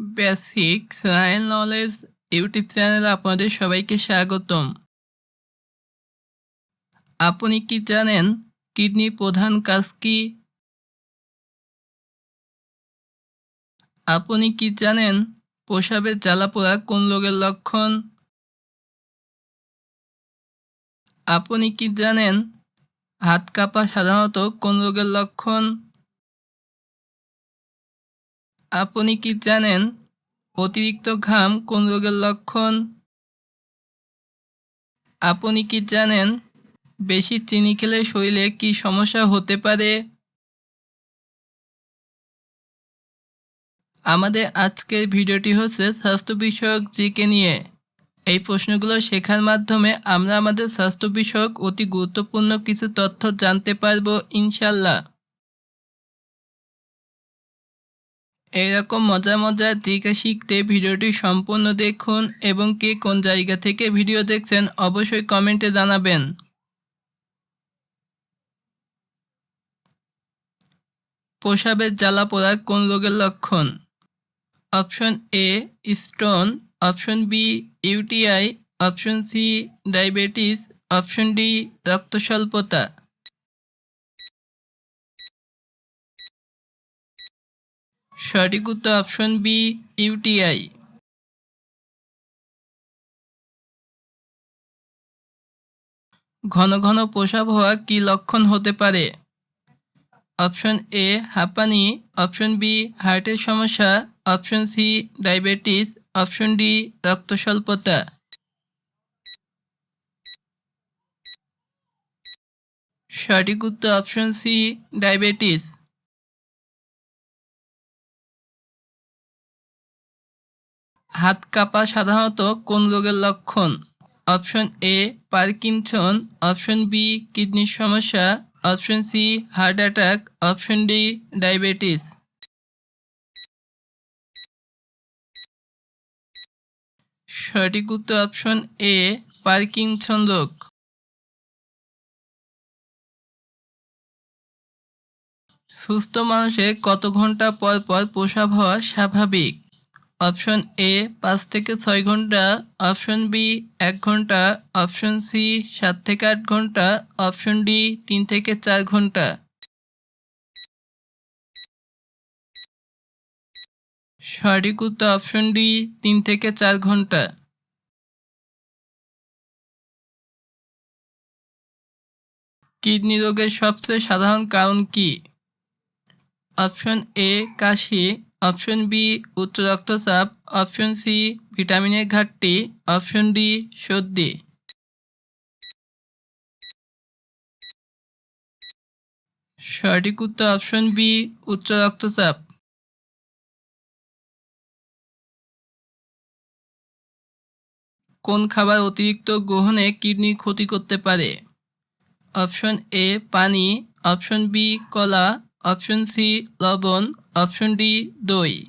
Basic science knowledge YouTube চ্যানেলে আপনাদের সবাইকে স্বাগতম। আপনি কি জানেন কিডনির প্রধান কাজ কি? আপনি কি জানেন প্রসাবের জ্বালাপোড়া কোন রোগের লক্ষণ? আপনি কি জানেন হাত কাঁপা সাধারণত কোন রোগের লক্ষণ? আপনি কি জানেন অতিরিক্ত ঘাম কোন রোগের লক্ষণ? আপনি কি জানেন বেশি চিনি খেলে শরীরে কি সমস্যা হতে পারে? আমাদের আজকের ভিডিওটি হচ্ছে স্বাস্থ্য বিষয়ক জিকে নিয়ে। এই প্রশ্নগুলো শেখার মাধ্যমে আমরা আমাদের স্বাস্থ্য বিষয়ক অতি গুরুত্বপূর্ণ কিছু তথ্য জানতে পারব ইনশাল্লাহ এরকম মজা মজার জিকে শিখতে ভিডিওটি সম্পূর্ণ দেখুন এবং কে কোন জায়গা থেকে ভিডিও দেখছেন অবশ্যই কমেন্টে জানাবেন। প্রসাবের জ্বালা পোড়া কোন রোগের লক্ষণ? Option A, stone. Option B, UTI. Option C, diabetes. Option D রক্ত সঠিক উত্তর অপশন বি ইউটিআই ঘন ঘন প্রসাব হওয়া কি লক্ষণ হতে পারে? অপশন এ হাঁপানি। অপশন বি হার্টের সমস্যা। Option C diabetes option D রক্ত স্বল্পতা সঠিক উত্তর অপশন সি ডায়াবেটিস হাত কাঁপা সাধারণত কোন রোগের লক্ষণ? Option A, Parkinson. Option B, কিডনির সমস্যা। Option C, heart attack. Option D, diabetes. সঠিক উত্তর অপশন এ, পার্কিনসন রোগ। সুস্থ মানুষের কত ঘণ্টা পর পর প্রসাব হওয়া স্বাভাবিক? অপশন এ পাঁচ থেকে ছয় ঘণ্টা। অপশন বি এক ঘণ্টা। অপশন সি সাত থেকে আট ঘণ্টা। অপশন ডি তিন থেকে চার ঘণ্টা। সঠিক উত্তর অপশন ডি তিন থেকে চার ঘণ্টা। কিডনি রোগের সবচেয়ে সাধারণ কারণ কি? অপশন এ কাশি। অপশন বি, উচ্চ রক্তচাপ, অপশন সি ভিটামিনের ঘাটতি, অপশন ডি, সর্দি। সঠিক উত্তর অপশন বি, উচ্চ রক্তচাপ। কোন খাবার অতিরিক্ত গ্রহণে কিডনি ক্ষতি করতে পারে? অপশন এ, পানি, অপশন বি, কলা অপশন সি, লবণ। অপশন ডি, দই।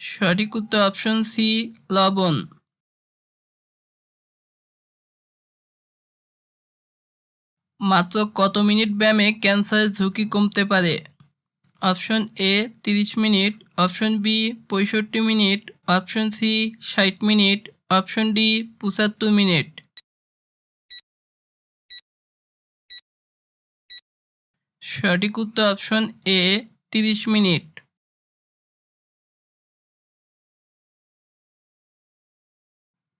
সঠিক উত্তর অপশন সি, লবণ। মাত্র কত মিনিট ব্যায়ামে ক্যান্সারের ঝুঁকি কমতে পারে? অপশন এ, তিরিশ মিনিট। অপশন বি, পঁয়ষট্টি মিনিট। অপশন সি, ষাট মিনিট। অপশন ডি, পঁচাত্তর মিনিট। সঠিক উত্তর অপশন এ তিরিশ মিনিট।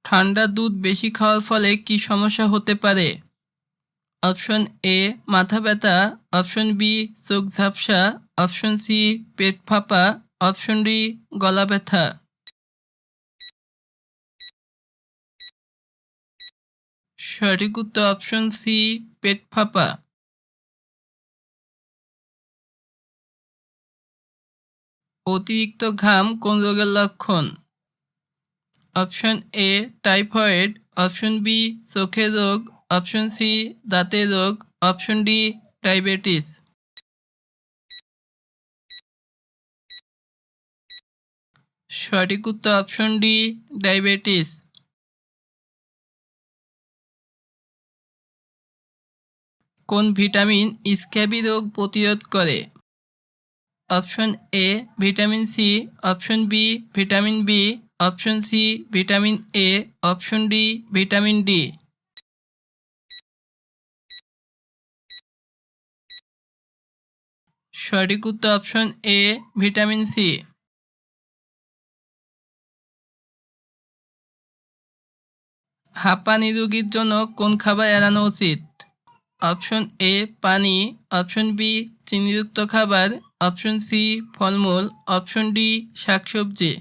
ঠান্ডা দুধ বেশি খাওয়ার ফলে কি সমস্যা হতে পারে? অপশন এ মাথা ব্যথা। অপশন বি চোখ ঝাপসা। অপশন সি পেট ফাঁপা। অপশন ডি গলা ব্যথা। সঠিক উত্তর অপশন সি পেট ফাঁপা। অতিরিক্ত ঘাম কোন রোগের লক্ষণ? Option A typhoid. Option B চোখের রোগ। অপশন সি দাঁতের রোগ। Option D diabetes. সঠিক উত্তর অপশন ডি ডায়াবেটিস। কোন ভিটামিন স্ক্যাবি রোগ প্রতিরোধ করে? Option A vitamin C, option B vitamin B, option C vitamin A, option D vitamin D. সঠিক উত্তর অপশন এ ভিটামিন সি। হাঁপানি রোগীর জন্য কোন খাবার এড়ানো উচিত? অপশন এ পানি, অপশন বি চিনিযুক্ত খাবার অপশন সি, ফলমূল। অপশন ডি, শাকসবজি।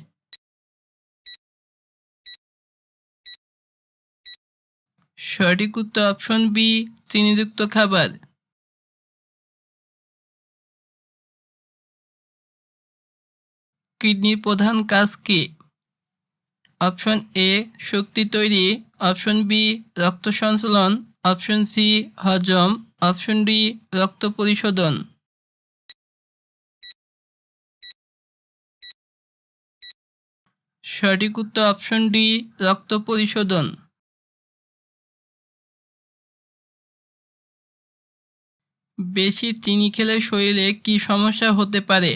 সঠিক উত্তর অপশন বি, চিনিযুক্ত খাবার। কিডনির প্রধান কাজ কি? অপশন এ, শক্তি তৈরি। অপশন বি, রক্ত সঞ্চালন। অপশন সি, হজম। অপশন ডি, রক্ত পরিশোধন। সঠিক উত্তর অপশন ডি রক্ত পরিশোধন। বেশি চিনি খেলে শরীরে কি সমস্যা হতে পারে?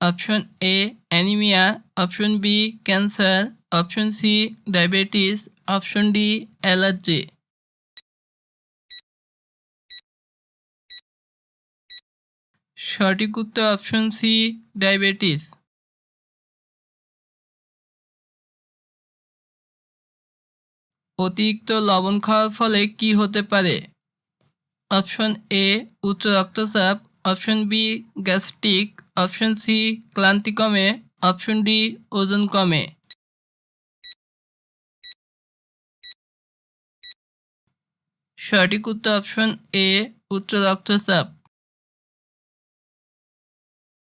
Option A anaemia option B cancer option C diabetes option D allergy সঠিক উত্তর অপশন সি ডায়াবেটিস অতিরিক্ত লবণ খাওয়ার ফলে কি হতে পারে? অপশন এ, উচ্চ রক্তচাপ। Option B, gastric. Option C, ক্লান্তি কমে। অপশন ডি, ওজন কমে। সঠিক উত্তর অপশন এ, উচ্চ রক্তচাপ।